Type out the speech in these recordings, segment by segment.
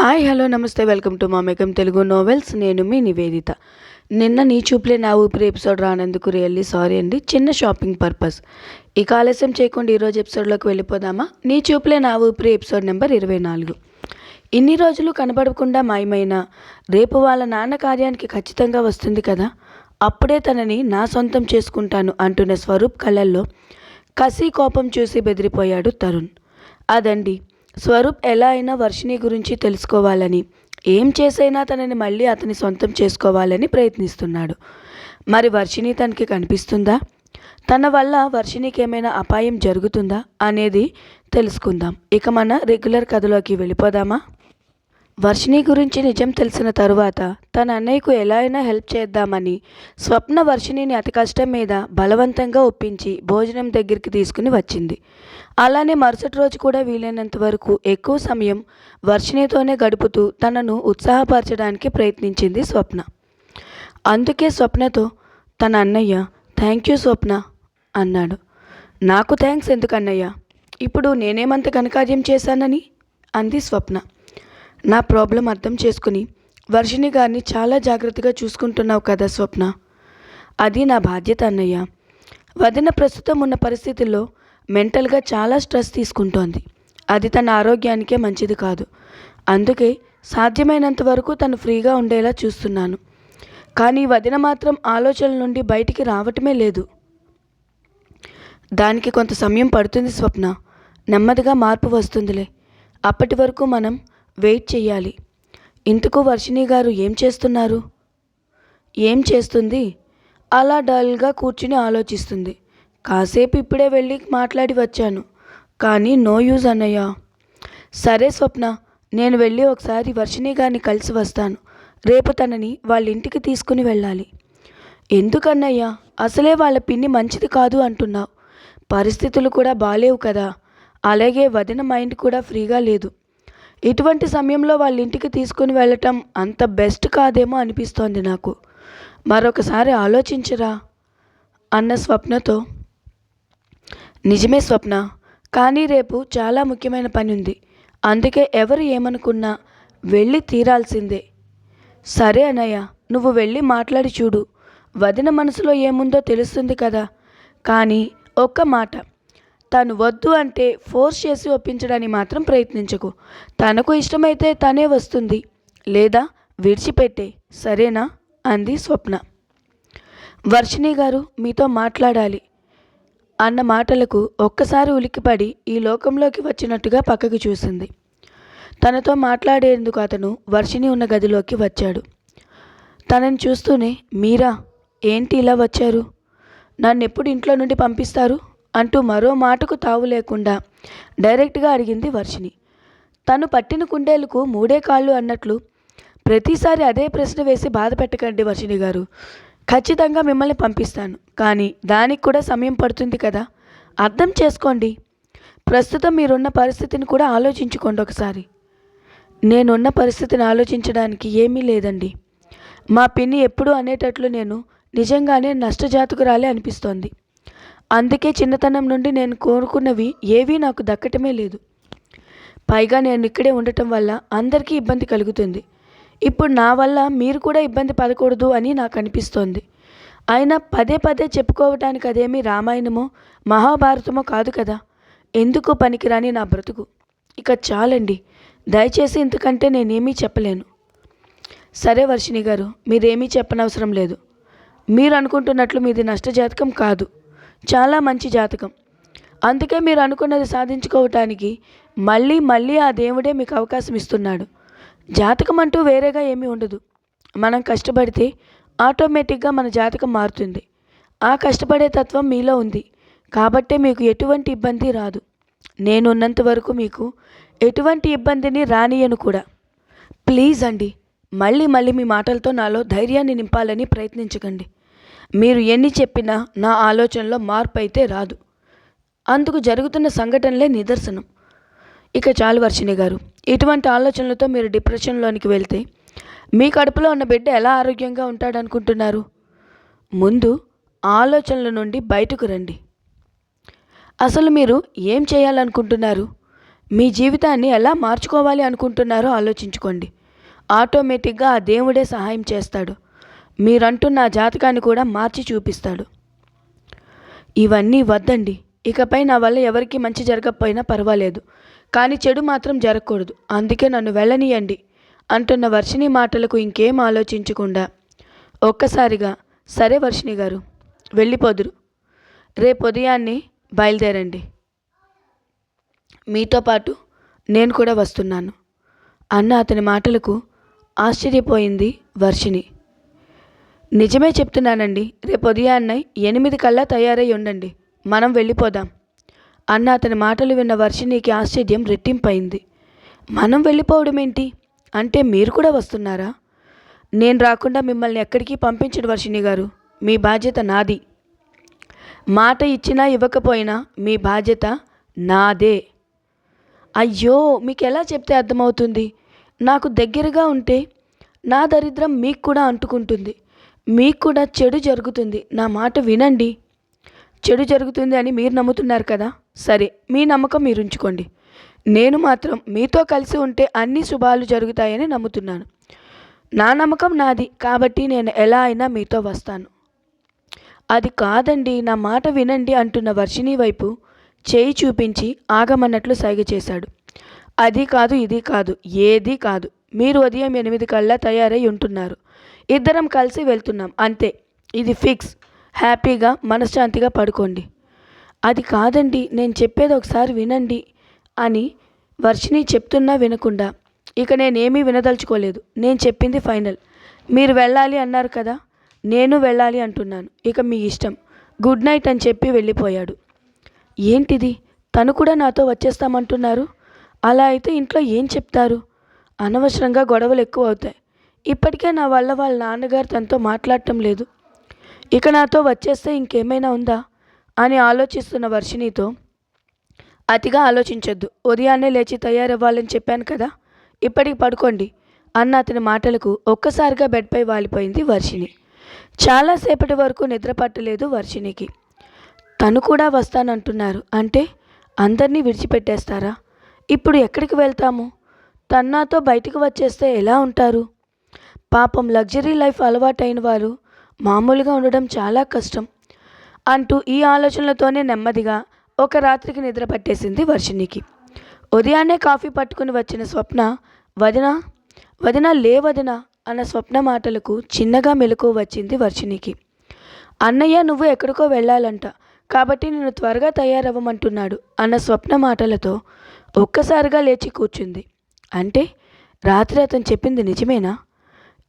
Hi hello నమస్తే welcome to మా మేకం తెలుగు నోవెల్స్ నేను మీ నివేదిత. నిన్న నీ చూపులే నా ఊపిరి ఎపిసోడ్ రానందుకు రియల్లీ సారీ అండి. చిన్న షాపింగ్ పర్పస్ ఇక ఆలస్యం చేయకుండా ఈరోజు ఎపిసోడ్లోకి వెళ్ళిపోదామా? నీ చూపులే నా ఊపిరి ఎపిసోడ్ నెంబర్ ఇరవై నాలుగు. ఇన్ని రోజులు కనబడకుండా మాయమైన రేపు వాళ్ళ నాన్న కార్యానికి ఖచ్చితంగా వస్తుంది కదా? అప్పుడే తనని నా సొంతం చేసుకుంటాను అంటున్న స్వరూప్ కళల్లో కసి కోపం చూసి బెదిరిపోయాడు తరుణ్. అదండి స్వరూప్ ఎలా అయినా వర్షిణి గురించి తెలుసుకోవాలని ఏం చేసైనా తనని మళ్ళీ అతని సొంతం చేసుకోవాలని ప్రయత్నిస్తున్నాడు. మరి వర్షిణి తనకి కనిపిస్తుందా? తన వల్ల వర్షిణికి ఏమైనా అపాయం జరుగుతుందా అనేది తెలుసుకుందాం. ఇక మన రెగ్యులర్ కథలోకి వెళ్ళిపోదామా? వర్షిణి గురించి నిజం తెలిసిన తరువాత తన అన్నయ్యకు ఎలా అయినా హెల్ప్ చేద్దామని స్వప్న వర్షిణిని అతి కష్టం మీద బలవంతంగా ఒప్పించి భోజనం దగ్గరికి తీసుకుని వచ్చింది. అలానే మరుసటి రోజు కూడా వీలైనంత వరకు ఎక్కువ సమయం వర్షిణితోనే గడుపుతూ తనను ఉత్సాహపరచడానికి ప్రయత్నించింది స్వప్న. అందుకే స్వప్నతో తన అన్నయ్య థ్యాంక్ యూ స్వప్న అన్నాడు. నాకు థ్యాంక్స్ ఎందుకన్నయ్య? ఇప్పుడు నేనేమంత కనకార్యం చేశానని? అంది స్వప్న. నా ప్రాబ్లం అర్థం చేసుకుని వర్షిణి గారిని చాలా జాగ్రత్తగా చూసుకుంటున్నావు కదా స్వప్న. అది నా బాధ్యత అన్నయ్య. వదిన ప్రస్తుతం ఉన్న పరిస్థితుల్లో మెంటల్గా చాలా స్ట్రెస్ తీసుకుంటోంది. అది తన ఆరోగ్యానికే మంచిది కాదు. అందుకే సాధ్యమైనంత వరకు తను ఫ్రీగా ఉండేలా చూస్తున్నాను. కానీ వదిన మాత్రం ఆలోచనల నుండి బయటికి రావటమే లేదు. దానికి కొంత సమయం పడుతుంది స్వప్న. నెమ్మదిగా మార్పు వస్తుందిలే. అప్పటి వరకు మనం వెయిట్ చెయ్యాలి. ఇంతకు వర్షిణి గారు ఏం చేస్తున్నారు? ఏం చేస్తుంది? అలా డల్గా కూర్చుని ఆలోచిస్తుంది. కాసేపు ఇప్పుడే వెళ్ళి మాట్లాడి వచ్చాను. కానీ నో యూజ్ అన్నయ్య. సరే స్వప్న నేను వెళ్ళి ఒకసారి వర్షిణి గారిని కలిసి వస్తాను. రేపు తనని వాళ్ళ ఇంటికి తీసుకుని వెళ్ళాలి. ఎందుకన్నయ్యా? అసలే వాళ్ళ పిన్ని మంచిది కాదు అంటున్నావు. పరిస్థితులు కూడా బాలేవు కదా. అలాగే వదిన మైండ్ కూడా ఫ్రీగా లేదు. ఇటువంటి సమయంలో వాళ్ళ ఇంటికి తీసుకుని వెళ్ళటం అంత బెస్ట్ కాదేమో అనిపిస్తోంది నాకు. మరొకసారి ఆలోచించరా? అన్న స్వప్నతో. నిజమే స్వప్న. కానీ రేపు చాలా ముఖ్యమైన పని ఉంది అందుకే ఎవరు ఏమనుకున్నా వెళ్ళి తీరాల్సిందే. సరే అన్నయ్య నువ్వు వెళ్ళి మాట్లాడి చూడు. వదిన మనసులో ఏముందో తెలుస్తుంది కదా. కానీ ఒక్క మాట. తను వద్దు అంటే ఫోర్స్ చేసి ఒప్పించడానికి మాత్రం ప్రయత్నించకు. తనకు ఇష్టమైతే తనే వస్తుంది. లేదా విడిచిపెట్టే. సరేనా? అంది స్వప్న. వర్షిణి గారు మీతో మాట్లాడాలి. అన్న మాటలకు ఒక్కసారి ఉలిక్కిపడి ఈ లోకంలోకి వచ్చినట్టుగా పక్కకి చూసింది. తనతో మాట్లాడేందుకు అతను వర్షిణి ఉన్న గదిలోకి వచ్చాడు. తనని చూస్తూనే మీరా? ఏంటి ఇలా వచ్చారు? నన్ను ఎప్పుడు ఇంట్లో నుండి పంపిస్తారు? అంటూ మరో మాటకు తావు లేకుండా డైరెక్ట్గా అడిగింది వర్షిని తను పట్టిన కుండేలకు మూడే కాళ్ళు అన్నట్లు ప్రతిసారి అదే ప్రశ్న వేసి బాధ పెట్టకండి వర్షిని గారు. ఖచ్చితంగా మిమ్మల్ని పంపిస్తాను. కానీ దానికి కూడా సమయం పడుతుంది కదా. అర్థం చేసుకోండి. ప్రస్తుతం మీరున్న పరిస్థితిని కూడా ఆలోచించుకోండి ఒకసారి. నేనున్న పరిస్థితిని ఆలోచించడానికి ఏమీ లేదండి. మా పిన్ని ఎప్పుడూ అనేటట్లు నేను నిజంగానే నష్టజాతకురాలే అనిపిస్తోంది. అందుకే చిన్నతనం నుండి నేను కోరుకున్నవి ఏవీ నాకు దక్కటమే లేదు. పైగా నేను ఇక్కడే ఉండటం వల్ల అందరికీ ఇబ్బంది కలుగుతుంది. ఇప్పుడు నా వల్ల మీరు కూడా ఇబ్బంది పడకూడదు అని నాకు అనిపిస్తోంది. అయినా పదే పదే చెప్పుకోవటానికి అదేమీ రామాయణమో మహాభారతమో కాదు కదా. ఎందుకు పనికిరాని నా బ్రతుకు? ఇక చాలండి. దయచేసి ఇంతకంటే నేనేమీ చెప్పలేను. సరే వర్షిణి గారు మీరేమీ చెప్పనవసరం లేదు. మీరు అనుకుంటున్నట్లు మీది నష్టజాతకం కాదు. చాలా మంచి జాతకం. అందుకే మీరు అనుకున్నది సాధించుకోవటానికి మళ్ళీ మళ్ళీ ఆ దేవుడే మీకు అవకాశం ఇస్తున్నాడు. జాతకం అంటూ వేరేగా ఏమీ ఉండదు. మనం కష్టపడితే ఆటోమేటిక్గా మన జాతకం మారుతుంది. ఆ కష్టపడే తత్వం మీలో ఉంది. కాబట్టే మీకు ఎటువంటి ఇబ్బంది రాదు. నేనున్నంత వరకు మీకు ఎటువంటి ఇబ్బందిని రానియను కూడా. ప్లీజ్ అండి మళ్ళీ మళ్ళీ మీ మాటలతో నాలో ధైర్యాన్ని నింపాలని ప్రయత్నించకండి. మీరు ఎన్ని చెప్పినా నా ఆలోచనలో మార్పు అయితే రాదు. అందుకు జరుగుతున్న సంఘటనలే నిదర్శనం. ఇక చాలు వర్షిణి గారు ఇటువంటి ఆలోచనలతో మీరు డిప్రెషన్లోనికి వెళ్తే మీ కడుపులో ఉన్న బిడ్డ ఎలా ఆరోగ్యంగా ఉంటాడనుకుంటున్నారు? ముందు ఆలోచనల నుండి బయటకు రండి. అసలు మీరు ఏం చేయాలనుకుంటున్నారు? మీ జీవితాన్ని ఎలా మార్చుకోవాలి అనుకుంటున్నారో ఆలోచించుకోండి. ఆటోమేటిక్గా ఆ దేవుడే సహాయం చేస్తాడు. మీరంటున్న జాతకాన్ని కూడా మార్చి చూపిస్తాడు. ఇవన్నీ వద్దండి. ఇకపై నా వల్ల ఎవరికి మంచి జరగకపోయినా పర్వాలేదు. కానీ చెడు మాత్రం జరగకూడదు. అందుకే నన్ను వెళ్ళనీయండి అంటున్న వర్షిణి మాటలకు ఇంకేం ఆలోచించకుండా. ఒక్కసారిగా సరే వర్షిణి గారు వెళ్ళిపోదురు. రేపు ఉదయాన్నే బయలుదేరండి. మీతో పాటు నేను కూడా వస్తున్నాను. అన్న అతని మాటలకు ఆశ్చర్యపోయింది వర్షిణి. నిజమే చెప్తున్నానండి. రేపు ఉదయాన్నే ఎనిమిది కల్లా తయారై ఉండండి. మనం వెళ్ళిపోదాం. అన్న అతని మాటలు విన్న వర్షిణికి ఆశ్చర్యం రెట్టింపైంది. మనం వెళ్ళిపోవడం ఏంటి అంటే మీరు కూడా వస్తున్నారా? నేను రాకుండా మిమ్మల్ని ఎక్కడికి పంపించడు వర్షిణి గారు. మీ బాధ్యత నాది. మాట ఇచ్చినా ఇవ్వకపోయినా మీ బాధ్యత నాదే. అయ్యో మీకు ఎలా చెప్తే అర్థమవుతుంది? నాకు దగ్గరగా ఉంటే నా దరిద్రం మీకు కూడా అంటుకుంటుంది. మీకు కూడా చెడు జరుగుతుంది. నా మాట వినండి. చెడు జరుగుతుంది అని మీరు నమ్ముతున్నారు కదా? సరే మీ నమ్మకం మీరు ఉంచుకోండి నేను మాత్రం మీతో కలిసి ఉంటే అన్ని శుభాలు జరుగుతాయని నమ్ముతున్నాను. నా నమ్మకం నాది కాబట్టి నేను ఎలా అయినా మీతో వస్తాను. అది కాదండి నా మాట వినండి అంటున్న వర్షిణి వైపు చేయి చూపించి ఆగమన్నట్లు సైగ చేశాడు. అది కాదు ఇది కాదు ఏది కాదు. మీరు ఉదయం ఎనిమిది కల్లా తయారై ఉంటున్నారు. ఇద్దరం కలిసి వెళ్తున్నాం అంతే. ఇది ఫిక్స్. హ్యాపీగా మనశ్శాంతిగా పడుకోండి. అది కాదండి నేను చెప్పేది ఒకసారి వినండి అని వర్షిని చెప్తున్నా వినకుండా. ఇక నేనేమీ వినదలుచుకోలేదు. నేను చెప్పింది ఫైనల్. మీరు వెళ్ళాలి అన్నారు కదా నేను వెళ్ళాలి అంటున్నాను. ఇక మీ ఇష్టం. గుడ్ నైట్ అని చెప్పి వెళ్ళిపోయాడు. ఏంటిది? తను కూడా నాతో వచ్చేస్తామంటున్నారు? అలా అయితే ఇంట్లో ఏం చెప్తారు? అనవసరంగా గొడవలు ఎక్కువ అవుతాయి. ఇప్పటికే నా వల్ల వాళ్ళ నాన్నగారు తనతో మాట్లాడటం లేదు. ఇక నాతో వచ్చేస్తే ఇంకేమైనా ఉందా? అని ఆలోచిస్తున్న వర్షిణితో అతిగా ఆలోచించొద్దు. ఉదయాన్నే లేచి తయారవ్వాలని చెప్పాను కదా? ఇప్పటికి పడుకోండి అన్న అతని మాటలకు ఒక్కసారిగా బెడ్పై వాలిపోయింది వర్షిణి. చాలాసేపటి వరకు నిద్ర పట్టలేదు వర్షిణికి. తను కూడా వస్తానంటున్నారు. అంటే అందరినీ విడిచిపెట్టేస్తారా? ఇప్పుడు ఎక్కడికి వెళ్తాము? తన్నాతో బయటికి వచ్చేస్తే ఎలా ఉంటారు? పాపం లగ్జరీ లైఫ్ అలవాటైన వారు మామూలుగా ఉండడం చాలా కష్టం అంటూ ఈ ఆలోచనలతోనే నెమ్మదిగా ఒక రాత్రికి నిద్ర పట్టేసింది వర్షిణికి. ఉదయాన్నే కాఫీ పట్టుకుని వచ్చిన స్వప్న వదిన వదిన లే వదిన అన్న స్వప్న మాటలకు చిన్నగా మెలకు వచ్చింది వర్షిణికి. అన్నయ్య నువ్వు ఎక్కడికో వెళ్ళాలంట కాబట్టి నేను త్వరగా తయారవ్వమంటున్నాడు అన్న స్వప్న మాటలతో ఒక్కసారిగా లేచి కూర్చుంది. అంటే రాత్రి అతను చెప్పింది నిజమేనా?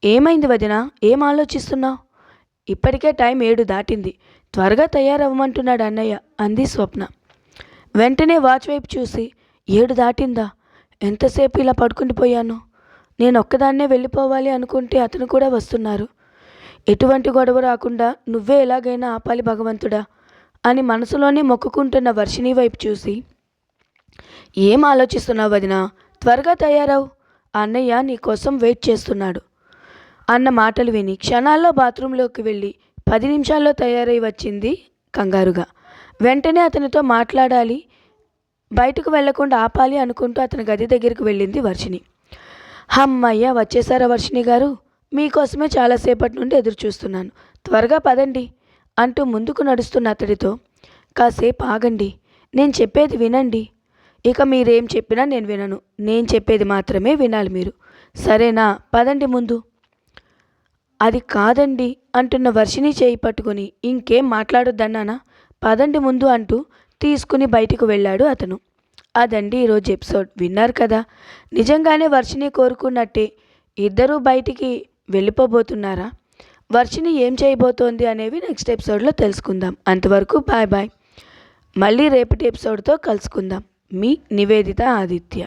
ఏమైంది వదిన? ఏం ఆలోచిస్తున్నావు? ఇప్పటికే టైం ఏడు దాటింది. త్వరగా తయారవ్వమంటున్నాడు అన్నయ్య అంది స్వప్న. వెంటనే వాచ్ వైపు చూసి ఏడు దాటిందా? ఎంతసేపు ఇలా పడుకుండిపోయాను నేను ఒక్కదాన్నే వెళ్ళిపోవాలి అనుకుంటే అతను కూడా వస్తున్నారు. ఎటువంటి గొడవ రాకుండా నువ్వే ఎలాగైనా ఆపాలి భగవంతుడా? అని మనసులోనే మొక్కుకుంటున్న వర్షిణి వైపు చూసి ఏం ఆలోచిస్తున్నావు వదిన? త్వరగా తయారవు. అన్నయ్య నీ కోసం వెయిట్ చేస్తున్నాడు. అన్న మాటలు విని క్షణాల్లో బాత్రూంలోకి వెళ్ళి పది నిమిషాల్లో తయారై వచ్చింది కంగారుగా. వెంటనే అతనితో మాట్లాడాలి బయటకు వెళ్ళకుండా ఆపాలి అనుకుంటూ అతని గది దగ్గరికి వెళ్ళింది వర్షిణి. హమ్మయ్య వచ్చేసారా వర్షిణి గారు? మీకోసమే చాలాసేపటి నుండి ఎదురు చూస్తున్నాను త్వరగా పదండి అంటూ ముందుకు నడుస్తున్న అతడితో కాసేపు ఆగండి నేను చెప్పేది వినండి. ఇక మీరేం చెప్పినా నేను వినను నేను చెప్పేది మాత్రమే వినాలి మీరు. సరేనా? పదండి ముందు. అది కాదండి అంటున్న వర్షిని చేయి పట్టుకుని ఇంకేం మాట్లాడొద్దన్నానా? పదండి ముందు అంటూ తీసుకుని బయటికి వెళ్ళాడు అతను. అదండి ఈరోజు ఎపిసోడ్. విన్నారు కదా? నిజంగానే వర్షిని కోరుకున్నట్టే ఇద్దరూ బయటికి వెళ్ళిపోబోతున్నారా? వర్షిని ఏం చేయబోతోంది అనేవి నెక్స్ట్ ఎపిసోడ్లో తెలుసుకుందాం. అంతవరకు బాయ్ బాయ్. మళ్ళీ రేపటి ఎపిసోడ్తో కలుసుకుందాం. మీ నివేదిత ఆదిత్య.